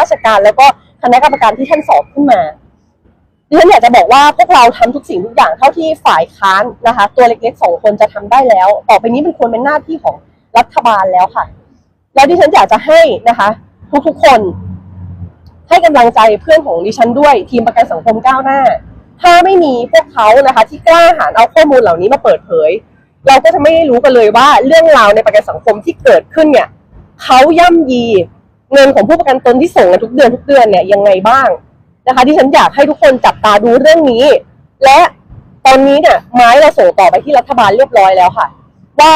ราชการ แล้วก็คณะกรรมการที่ท่านสอบขึ้นมาดิฉันอยากจะบอกว่าพวกเราทำทุกสิ่งทุกอย่างเท่าที่ฝ่ายค้านนะคะ ตัวเล็กๆสองคนจะทำได้แล้ว ต่อไปนี้มันควรเป็นหน้าที่ของรัฐบาลแล้วค่ะ แล้วดิฉันอยากจะให้นะคะ ทุกๆคนให้กำลังใจเพื่อนของดิฉันด้วยทีมประกันสังคมก้าวหน้า ถ้าไม่มีพวกเขานะคะ ที่กล้าหาญเอาข้อมูลเหล่านี้มาเปิดเผย เราก็จะไม่ได้รู้กันเลยว่าเรื่องราวในประกันสังคมที่เกิดขึ้นเนี่ยเขาย่ำยี เงินของผู้ประกันตนที่ส่งมาทุกเดือนทุกเดือนเนี่ยยังไงบ้างนะคะที่ฉันอยากให้ทุกคนจับตาดูเรื่องนี้ และตอนนี้เนี่ยไม้เราส่งต่อไปที่รัฐบาลเรียบร้อยแล้วค่ะ ว่า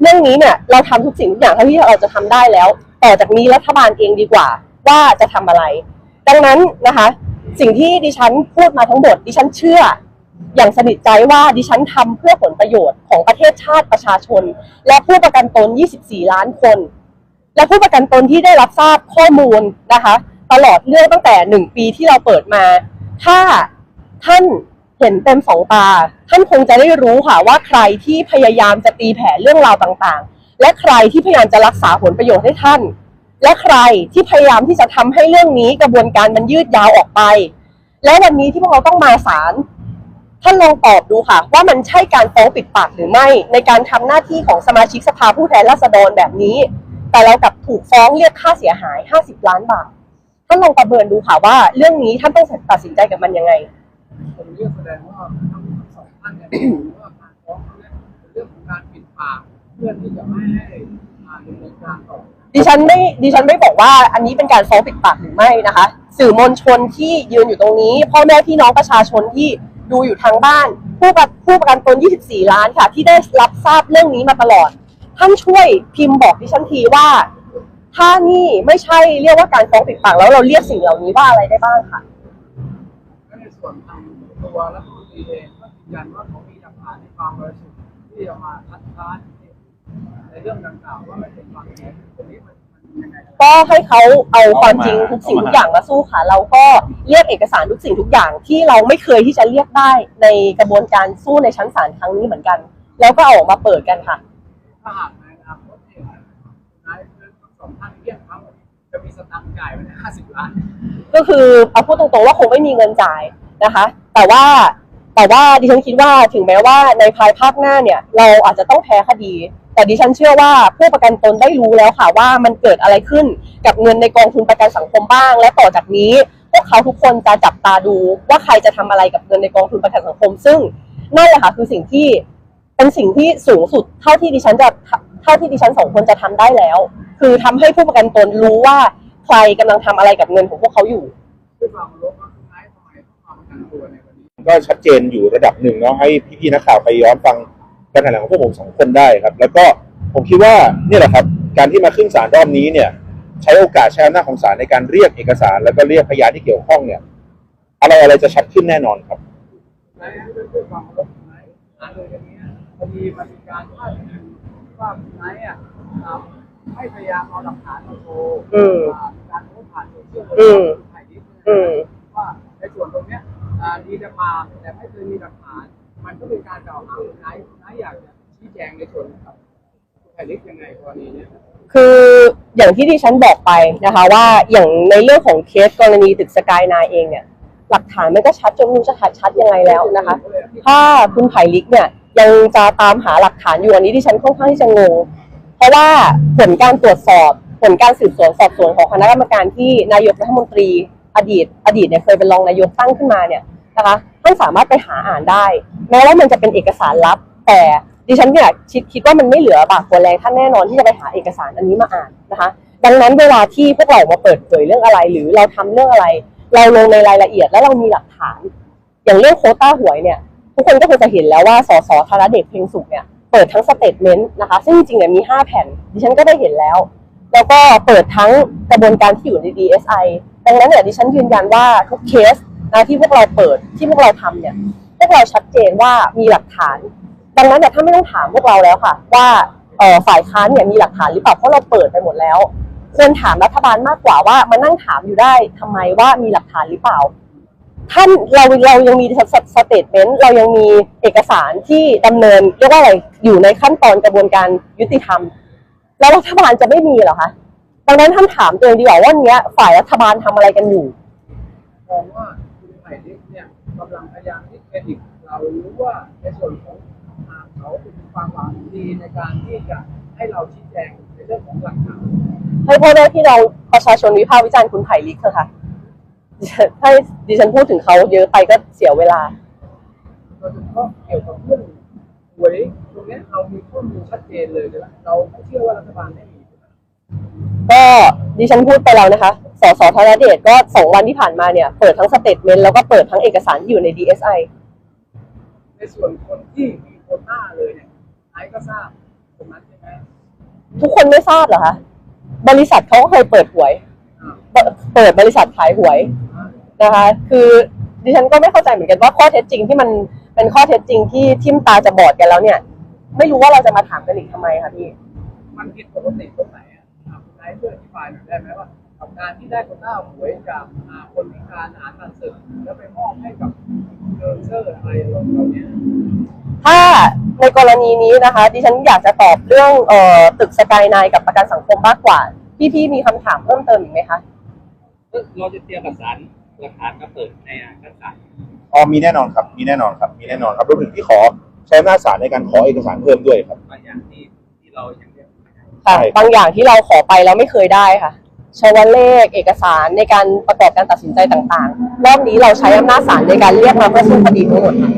เรื่องนี้เนี่ยเราทำทุกสิ่งทุกอย่างเท่าที่เราจะทำได้แล้วต่อจากนี้รัฐบาลเองดีกว่า ว่าจะทำอะไร ดังนั้นนะคะ สิ่งที่ดิฉันพูดมาทั้งหมดดิฉันเชื่อ อย่างสนิทใจว่าดิฉันทำเพื่อผลประโยชน์ของประเทศชาติประชาชน และผู้ประกันตน 24 ล้านคน และผู้ประกันตนที่ได้รับทราบข้อมูลนะคะ ตลอดเรื่องตั้งแต่หนึ่งปีที่เราเปิดมา ถ้าท่านเห็นเต็มสองตา ท่านคงจะได้รู้ค่ะว่าใครที่พยายามจะตีแผ่เรื่องราวต่างๆ และใครที่พยายามจะรักษาผลประโยชน์ให้ท่าน และใครที่พยายามที่จะทำให้เรื่องนี้กระบวนการมันยืดยาวออกไป และวันนี้ที่พวกเราต้องมาศาลท่านลองตอบดูค่ะ ว่ามันใช่การฟ้องปิดปากหรือไม่ ในการทำหน้าที่ของสมาชิกสภาผู้แทนราษฎรแบบนี้ แต่เรากลับถูกฟ้องเรียกค่าเสียหาย 50 ล้านบาท ท่านลองประเมินดูค่ะว่าเรื่องนี้ท่านต้องตัดสินใจกับมันยังไง ผมเรียกแสดงว่าทั้งสองท่านเนี่ยรู้ว่าการฟ้องเขาเนี่ยเป็นเรื่องของการปิดปากเพื่อที่จะไม่ให้อ่าดำเนินการต่อ ดิฉันไม่ดิฉันไม่บอกว่าอันนี้เป็นการฟ้องปิดปากหรือไม่นะคะ สื่อมวลชนที่ยืนอยู่ตรงนี้ พ่อแม่พี่น้องประชาชนที่ดูอยู่ทางบ้าน ผู้ประผู้ประกันตน 24 ล้านค่ะ ที่ได้รับทราบเรื่องนี้มาตลอด ท่านช่วยพิมพ์บอกดิฉันทีว่า ถ้านี่ไม่ใช่เรียกว่าการฟ้องปิดปากแล้วเราเรียกสิ่งเหล่านี้ว่าอะไรได้บ้างค่ะและในส่วนทางตัวรัฐมนตรีเองก็ยืนยันว่าเขามีหลักฐานในความบริสุทธิ์ที่จะมาคัดค้านในเรื่องดังกล่าวว่าไม่เป็นความจริงตรงนี้มันยังไงก็ให้เขาเอาความจริงทุกสิ่งทุกอย่างมาสู้ค่ะ เราก็เรียกเอกสารทุกสิ่งทุกอย่างที่เราไม่เคยที่จะเรียกได้ในกระบวนการสู้ในชั้นศาลครั้งนี้เหมือนกัน แล้วก็เอาออกมาเปิดกันค่ะ ถ้าหากในอนาคตเนี่ยนายทั้งสองท่านเรียกเขาจะมีสตังค์จ่ายไปในห้าสิบล้านก็คือเอาพูดตรงๆว่าคงไม่มีเงินจ่ายนะคะ แต่ว่าแต่ว่าดิฉันคิดว่าถึงแม้ว่าในภายภาคหน้าเนี่ย เราอาจจะต้องแพ้คดี แต่ดิฉันเชื่อว่าผู้ประกันตนได้รู้แล้วค่ะว่ามันเกิดอะไรขึ้นกับเงินในกองทุนประกันสังคมบ้าง และต่อจากนี้ พวกเขาทุกคนจะจับตาดูว่าใครจะทำอะไรกับเงินในกองทุนประกันสังคม ซึ่งนั่นแหละค่ะคือสิ่งที่ เป็นสิ่งที่สูงสุดเท่าที่ดิฉันจะเท่าที่ดิฉันสองคนจะทำได้แล้ว คือทำให้ผู้ประกันตนรู้ว่าใครกำลังทำอะไรกับเงินของพวกเขาอยู่ด้วยความเคารพว่าท้ายทำไมต้องมาระกันตัวในวันนี้ก็ชัดเจนอยู่ระดับหนึ่งเนาะให้พี่ๆนักข่าวไปย้อนฟังการแถลงของพวกผมสองคนได้ครับ แล้วก็ผมคิดว่าเนี่ยแหละครับ การที่มาขึ้นศาลรอบนี้เนี่ย ใช้โอกาสใช้อำนาจของศาลในการเรียกเอกสาร แล้วก็เรียกพยานที่เกี่ยวข้องเนี่ย อะไรอะไรจะชัดขึ้นแน่นอนครับ ในด้วยควารพไหนหาเลยอย่างเงี้ยพอดีมันมีการพาดพิงว่าไนอะอ่าให้พยายามเอาหลักฐานมาโชว์อืมอ่าการโพสต์ผ่านโซเชียลอืมถ่ายคลิปเนี่ยอืมว่าในส่วนตรงเนี้ยอ่าดีจะมาแต่ไม่เคยมีหลักฐาน มันก็เป็นการกล่าวหาคุณไนท์คุณไนท์อยากจะชี้แจงในส่วนครับคุณไทยลิกยังไงกรณีเนี้ย คืออย่างที่ดิฉันบอกไปนะคะว่าอย่างในเรื่องของเคสกรณีตึกสกายนายเองเนี่ย หลักฐานมันก็ชัดจนไม่รู้จะชัดชัดยังไงแล้วนะคะ ถ้าคุณไผ่ลิกเนี่ย ยังจะตามหาหลักฐานอยู่อันนี้ดิฉันค่อนข้างที่จะงง เพราะว่าผลการตรวจสอบผลการสืบสวนสอบสวนของคณะกรรมการที่นายกรัฐมนตรีอดีต อดีตเนี่ยเคยเป็นรองนายกตั้งขึ้นมาเนี่ยนะคะท่านสามารถไปหาอ่านได้ แม้ว่ามันจะเป็นเอกสารลับ แต่ดิฉันเนี่ยคิดคิดว่ามันไม่เหลือบากกว่าแรงท่านแน่นอนที่จะไปหาเอกสารอันนี้มาอ่านนะคะ ดังนั้นเวลาที่พวกเรามาเปิดเผยเรื่องอะไร หรือเราทำเรื่องอะไร เราลงในรายละเอียดแล้วเรามีหลักฐาน อย่างเรื่องโคต้าหวยเนี่ย ทุกคนก็คงจะเห็นแล้วว่าสสธารเดชเพ็งสุขเนี่ยเปิดทั้งสเตทเมนต์นะคะ ซึ่งจริงๆเนี่ยมี 5 แผ่น ดิฉันก็ได้เห็นแล้ว แล้วก็เปิดทั้งกระบวนการที่อยู่ใน DSI ดังนั้นเนี่ยดิฉันยืนยันว่าทุกเคสนะที่พวกเราเปิดที่พวกเราทำเนี่ยพวกเราชัดเจนว่ามีหลักฐาน ดังนั้นเนี่ยถ้าไม่ต้องถามพวกเราแล้วค่ะ ว่าฝ่ายค้านเนี่ยมีหลักฐานหรือเปล่าเพราะเราเปิดไปหมดแล้วควรถามรัฐบาลมากกว่าว่ามานั่งถามอยู่ได้ทำไมว่ามีหลักฐานหรือเปล่า ท่านเราเรายังมีสเตทเมนต์เรายังมีเอกสารที่ดำเนินเรียกว่าอะไรอยู่ในขั้นตอนกระบวนการยุติธรรม แล้วรัฐบาลจะไม่มีเหรอคะดังนั้นท่านถามตัวเองดีกว่าว่าเนี้ยฝ่ายรัฐบาลทำอะไรกันอยู่มองว่าคุณไผ่ลิกเนี่ยกำลังพยายามที่เครดิตเรารู้ว่าในส่วนของทางเขาเป็นความหวังดีในการที่จะให้เราชี้แจงในเรื่องของหลักฐานให้พ่อแม่พี่น้องประชาชนวิพากษ์วิจารณ์คุณไผ่ลิกเถอะค่ะ ถ้าดิฉันพูดถึงเขาเยอะไปก็เสียเวลาโดยเฉพาะเกี่ยวกับเรื่องหวยตรงเนี้ยเรามีข้อมูลชัดเจนเลยนะเราไม่เชื่อว่ารัฐบาลไม่มีก็ดิฉันพูดไปแล้วนะคะ สสธนเดชก็สองวันที่ผ่านมาเนี่ย เปิดทั้งสเตทเมนต์แล้วก็เปิดทั้งเอกสารที่อยู่ใน DSI ในส่วนคนที่มีโควต้าเลยเนี่ยไอ้ก็ทราบตรงนั้นใช่ไหมทุกคนไม่ทราบเหรอคะ บริษัทเขาก็เคยเปิดหวยอ่าเปิดเปิดบริษัทขายหวยอ่า นะคะ คือดิฉันก็ไม่เข้าใจเหมือนกันว่าข้อเท็จจริงที่มันเป็นข้อเท็จจริงที่ทิมตาจะบอดกันแล้วเนี่ย ไม่รู้ว่าเราจะมาถามกันอีกทำไมคะพี่ มันผิดปกติตรงไหนอะอ่าคุณไอ้ช่วยอธิบายหน่อยได้ไหมว่ากับการที่ได้โควต้าหวยจากอ่าคนพิการอาหารตันสึกแล้วไปมอบให้กับเดอร์เซอร์อะไรเราเนี่ยถ้าในกรณีนี้นะคะ ดิฉันอยากจะตอบเรื่องเอ่อตึกสกายไนกับประกันสังคมมากกว่า พี่ๆมีคำถามเพิ่มเติมอีกไหมคะ เราจะเตรียมหลักฐาน หลักฐานมาเปิดในชั้นศาลอ๋อมีแน่นอนครับมีแน่นอนครับมีแน่นอนครับรวมถึงที่ขอใช้อำนาจศาลในการขอเอกสารเพิ่มด้วยครับ บางอย่างที่ที่เรายังเรียกไม่ได้ค่ะใช่ครับบางอย่างที่เราขอไปแล้วไม่เคยได้ค่ะชาวเลขเอกสารในการประกอบการตัดสินใจต่างๆ รอบนี้เราใช้อำนาจศาลในการเรียกมาเพื่อสู้คดีทั้งหมดค่ะ